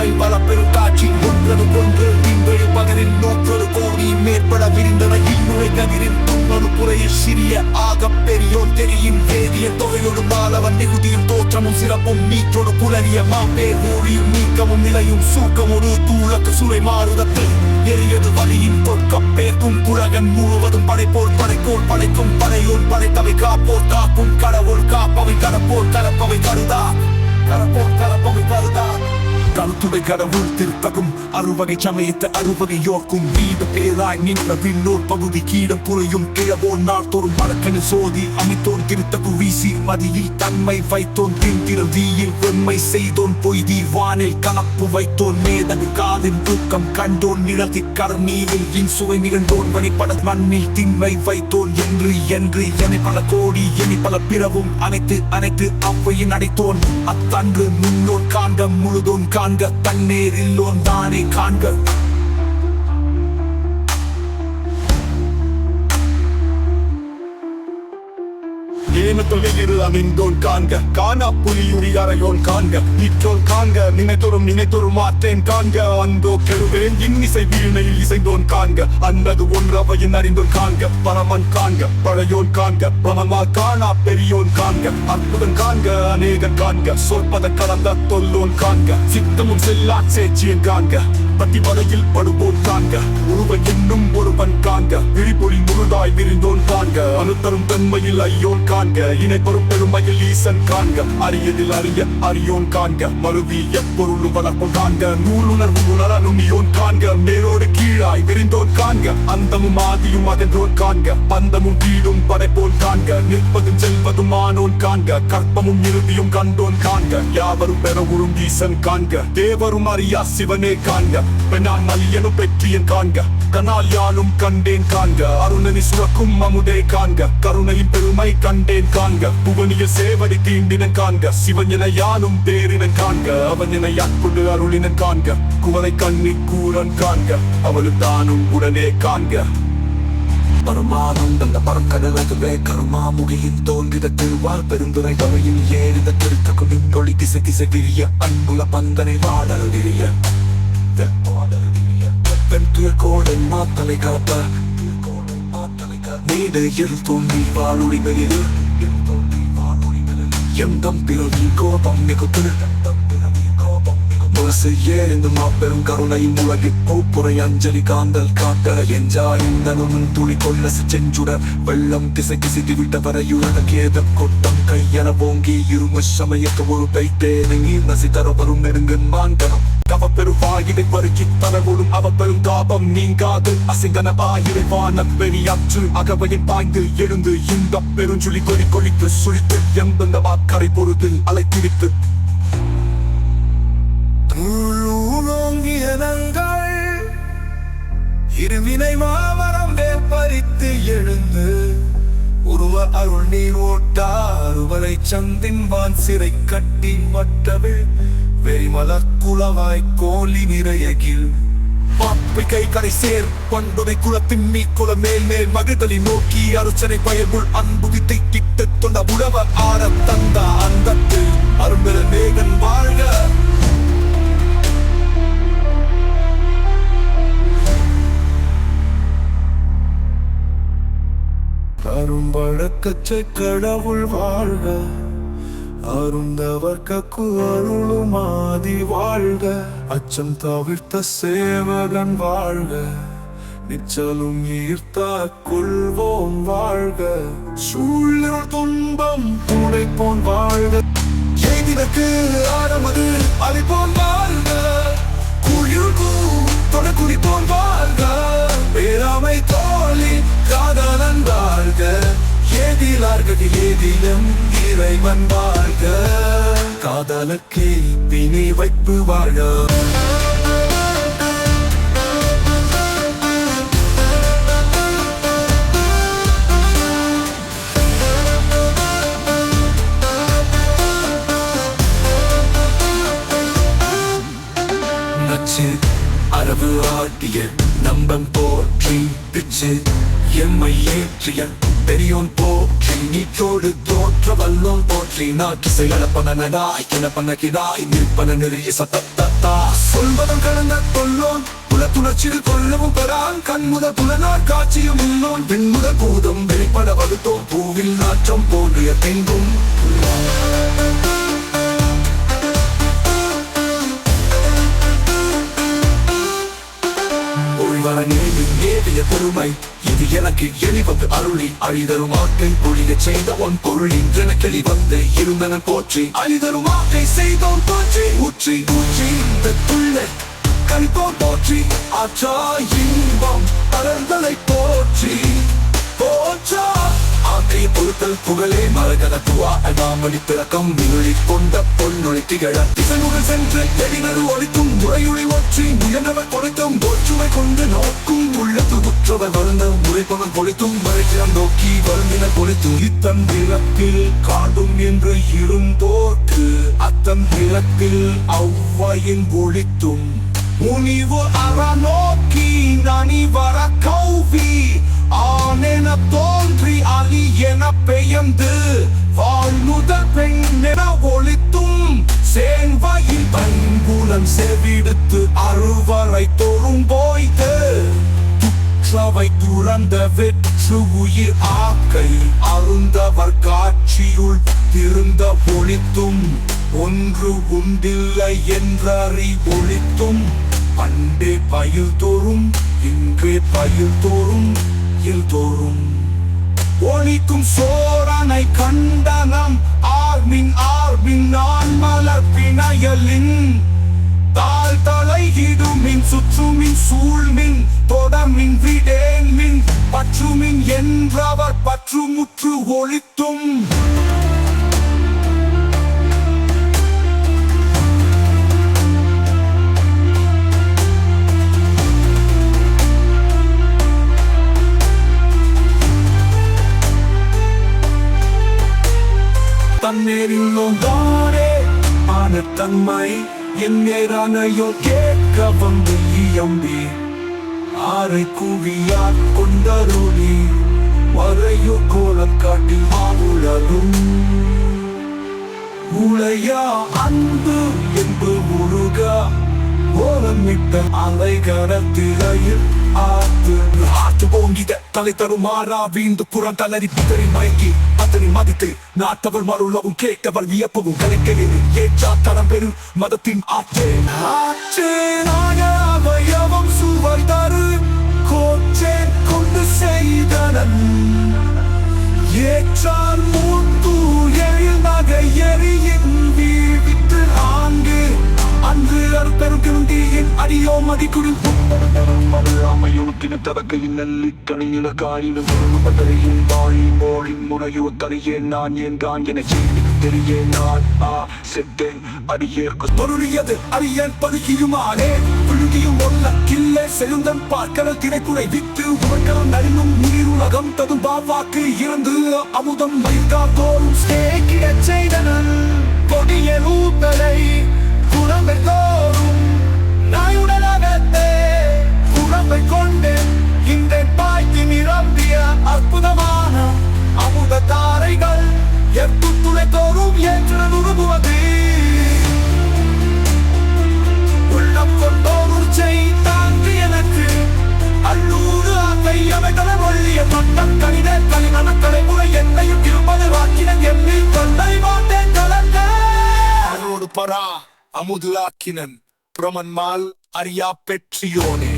தன்மை வள பெரும் காட்சி. ஒன்றது கொன்று விண்வெளி பகலில் நூற்றொரு கோடி மேற்பட விரிந்தன இன்னுரை கதிரில் துண்ணொரு புறையில் சிறிய ஆக பெரியோர் தெரியும். வேதிய தொகையோடு மாலவன் நிகுதியும் தோற்றமும் சிறப்பும் நீற்றோடு புலரிய மாப்பேர் ஊழியும் நீக்கமும் நிலையும் சூக்கமொரு தூளக்கு சுரை மாறுதத்தில் எரியது வழியின் தொற்கப்பேர்க்கும் புலகன் முழுவதும் படைப்போர் படைக்கோர் படைக்கும் படையோர் படைத்தவை காப்போர் காக்கும் கடவுள் காப்பவை கடப்போர் கலப்பவை கருதா. கலப்போர் கலப்பவை கருதா. கருத்துடை கடவுள் திருத்தகும் அறுவகை சமயத்த அறுவகை யோக்கும். வீடு பேராய் நின்ற பின்னோர் பகுதி கீழ புறையும் கிழவோர் நாள்தோறும் வழக்கென சோதி அமைத்தோன் திருத்தகு வீசி மதியில் தன்மை வைத்தோன். பின்திர தீயில் வெண்மை செய்தோன் பொய்தி வானில் கலப்பு வைத்தோன். மேதகு காதின் தூக்கம் கண்டோன் நிழத்தி கர்மீவில் இன் சுவை நிகழ்ந்தோன் வழிபட மண்ணில் திண்மை வைத்தோன். என்று என்று என பல கோடி என பல பிறவும் அனைத்து அனைத்து அவ்வையின் அடைத்தோன். அத்தன்று முன்னோன் காண்டம் முழுதோன் காண்க தன்னேரில்லோன் தானே காண்க. ஏன தொலைகிறு அமைந்தோன் காண்க. காணா புலியுரி காண்க. நிற்றோன் காண்க நினைத்தொரும் நினைத்தொரும் மாற்றேன் காண்க. அந்தோ கெழுவேன் இன்னிசை வீணையில் இசைந்தோன் காண்க. அன்னது ஒன்றவையின் அறிந்தோன் காண்க. பரமன் காண்க பழையோன் காண்க. பரமா காணா பெரியோன் காண்க. அற்புதம் காண்க அநேகன் காண்க. சொற்பத கலந்த தொல்லோன் காண்க. சித்தமும் செல்லா சேச்சியன் காண்க. பத்தி வலையில் படுபோன் விழிப்பொலி முழுதாய் விரிந்தோன் காண்க. அனுத்தரும் பெண்மையில் ஐயோன் காண்க. இணைப்பொரும் பெருமையில் ஈசன் காண்க. அரியதில் அறிய அரியோன் காண்க. மறுவி எப்பொருளும் வளர்ப்போன் காண்க. நூலுணர்வு உணர நுண்ணியோன் காண்க. மேலோடு கீழாய் விரிந்தோன் காண்க. அந்தமும் ஆதியும் அகன்றோன் காண்க. பந்தமும் வீடும் படைப்போன் காண்க. நிற்பதும் செல்வதும் ஆனோன் காண்க. கற்பமும் இறுதியும் கண்டோன் காண்க. யாவரும் பெற உறும் ஈசன் காண்க. தேவரும் அறியா சிவனே காண்க. பெண்ணான் மல்லியனும் பெற்றியன் காண்க. கனால் யானும் கண்டேன் காண்க. அருணனி சுரக்கும் அமுதே காண்க. கருணையின் பெருமை கண்டேன் காண்க. புவனிய சேவடி தீண்டின காண்க. சிவஞன யானும் தேரின காண்க. அவன் என அருளின காண்க. குவலை கண்ணி கூறன் காண்க. அவளு தானும் உடனே காண்க. பரமானந்த பரங்கடலதுவே கருமாமுகியின் தோன்றித திருவார் பெருந்துரை தொகையில் ஏறித திருத்தகு தொழி திசை திசை விரிய. அன்புல பந்தனை வாடல் விரிய. துயர் கோடன் மாத்தலை காப்ப. நீடு இரு தோன்றி வாழொளி வெளியில் எந்தம் பிறவி கோபம் மிகுத்து. முரசு ஏறிந்து மாபெரும் கருணையின் உலகில் பூப்புரை அஞ்சலி காந்தல் காட்ட எஞ்சாயும் துளி கொள்ள செஞ்சுட வெள்ளம் திசை திசைத்து விட்ட வரையுலக கேத கொட்டம் கையென ஓங்கி இரும சமயத்து ஒரு பைத்தே நீர் நசி தர வரும் நெருங்கு மாண்டனம் தவ பெருவாயினை வருகி தரவொடும் அவ பெரும் தாபம் நீங்காது அசிங்கனபா இறைவான வெளியாற்று அகவையின் பாய்ந்து எழுந்து இந்த பெருஞ்சுழி கொடி கொழித்து சுழித்து எந்தெந்த வாக்கரை பொறுத்து அலைத்திரித்து. முழுங்கியனங்கள் இருவினை மாமரம் வேப்பறித்து எழுந்து உருவ அருள் நீர் ஓட்டாறுவரை சந்தின் வான் சிறை கட்டி மட்டவிழ் வெறிமலர் குளவாய் கோலி நிறையகில் பாப்பிகை கரை சேர் பண்டுனை குளத்தின் மீ குல மேல் மேல் மகிழ்தலி நோக்கி அருச்சனை பயர்புள் அன்பு வித்தை கிட்ட தொண்ட உழவ ஆர தந்த அந்தத்து அரும்பெற மேகன் வாழ்க. அரும்பழக்கச்சை கடவுள் வாழ்க. அருந்தவர்க்கு அருளும் ஆதி வாழ்க. அச்சம் தவிர்த்த சேவகன் வாழ்க. நிச்சலும் ஈர்த்த கொள்வோம் வாழ்க. சூழல் துன்பம் துடைப்போன் வாழ்க. செய்தினக்கு ஆரமது அளிப்போன் வாழ்க. குயில் கூ தொடக்குறிப்போன் வாழ்க. பேராமை தோழி காதலன் வாழ்க. ஏதிலார்கள் ஏதிலும் இறைவன் வாழ்க காதலுக்கே வினை வைப்பு வாழ்க நச்சு அரவு ஆட்டிய நம்பம் போற்றி பிச்சு எம்மை ஏற்றிய பெரியோன் போற்றி நீட்டோடு தோற்ற வல்லோன் போற்றி நாட்டு செயலப்பன நடாய் கிணப்பன கிடாய் நிற்பன நிறைய சத்தத்தா சொல்வதும் கடந்த கொல்லோன் புலத்துணர்ச்சியில் கொல்லவும் பெறான். கண்முத புலனார் காட்சியும் உள்ளோன். பின்முத பூதம் வெளிப்பட வகுத்தோம் பூவில் நாற்றம் போன்றிய தெங்கும் ஒழிவரனேவின் நேரிய பெருமை இது எனக்கு எளிவது அருளி அழிதரும் ஆக்கை பொழிய செய்த ஒன் பொருள் இன்றென கிளிவந்து இருந்தன போற்றி. அழிதரும் ஆக்கை செய்தோம் போற்றி. ஊற்றி ஊற்றி இந்த துள்ள கழிப்போம் போற்றி. ஆற்றா இன்பம் பரந்தலை போற்றி. போற்றா ஆற்றை பொறுத்தல் புகழே மரகத துவா அடாமணி பிறக்கம் இருளி கொண்ட பொன்னொழி திகழ. திசைமுகல் சென்று எடினரு ஒழித்தும் முறையுளி ஒற்றி முயன்றவர் பொழித்தும் ஒற்றுமை கொண்டு நோக்கும் உள்ள குற்றவர் வருந்த முறைப்பவன் பொழித்தும் மறைக்கிறம் நோக்கி வருந்தினர் பொழித்தும். இத்தன் பிறப்பில் காடும் என்று இருந்தோர்க்கு அத்தன் பிறப்பில் அவ்வாயின் ஒழித்தும். முனிவு அற நோக்கி நனி வர கௌவி ஆனென தோன்றி அலி என பெயர்ந்து பெண் என ஒழித்தும் சேன்வாயில் பண்புலன் செவிடுத்து அறுவரை தோறும் போய்த்து துற்றவை துறந்த வெற்று உயிர் ஆக்கை அருந்தவர் காட்சியுள் திருந்த ஒழித்தும் ஒன்று உண்டில்லை என்றறி ஒழித்தும் பண்டே பயில் தோறும் இன்றே பயில் தோறும் இல் தோறும் ஒழிக்கும் சோரனை கண்டனம். ஆர்மின் ஆர்மின் நான் மலர்பிணையலின் தாழ் தலையிடுமின் சுற்றுமின் சூழ்மின் தொடர்மின் விடேன்மின். பற்றுமின் என்றவர் பற்றுமுற்று ஒழித்தும். தன்னேரில்லோம் தானே ஆன தன்மை என் நேரானையோ கேட்க வந்து இயம்பி. ஆரை குவியார் கொண்டருளி வரையோ கோலக்காட்டில் மாவுளரும் உளையா அன்பு என்பு முருக ஓலமிட்ட அலைகரத்திரையில் ஆத்து. ஆத்து போங்கிட தலை தருமாறா வீந்து புறம் தளரி பிதறி மயக்கி. அத்தனை மதித்து நாட்டவர் மருளவும் கேட்டவர் வியப்பவும் கலைக்கையில் ஏற்றா தரம் பெறும் மதத்தின் ஆற்றே. ஆற்றே அவயவம் சுவர் தரு கோச்சே கொண்டு செய்தனன். ஏற்றால் மூத்து எழில் நகை எரியின் வீவித்து ஆங்கு. அன்று அறுப்பெருக்கிருந்தியின் அடியோ மதிக்குடி அம்மையுக்கின தவக்கையின் நல்லித்தனியில காயிலும் பதறியின் வாழி மோழின் முறையோ தறியேன் நான் ஏன் தான் என செய்தி தெரியேன் நான் ஆ செத்தேன் அடியேற்கு தொருளியது அரியன் பதுக்கியுமானே புழுகியும் ஒல்ல கில்லே செழுந்தன் பார்க்கல திரைக்குறை வித்து உரைக்கலம் நரினும் நீருலகம் ததும் பாவாக்கு இறந்து அமுதம் வைத்தா தோறும் சேக்கிடச் செய்தனன் கொடிய ரூத்தலை குரம்பை கொண்டு. இந்த பாய்க்கு நிரம்பிய அற்புதமான அமுத தாரைகள் எட்டு துளை தோறும் என்று நுணுகுவது உள்ளம் கொண்டோரும் தாங்கி எனக்கு. அல்லூறு ஆக்கை அமைதல ஒல்லிய தொட்டம் கணித களிமணக்கலை முறை என்னையும் இருப்பது வாக்கினன் எண்ணி தொண்டை மாட்டேன் கலந்த அரோடு பரா அமுது ஆக்கினன். பிரமன்மால் அறியா பெற்றியோனே.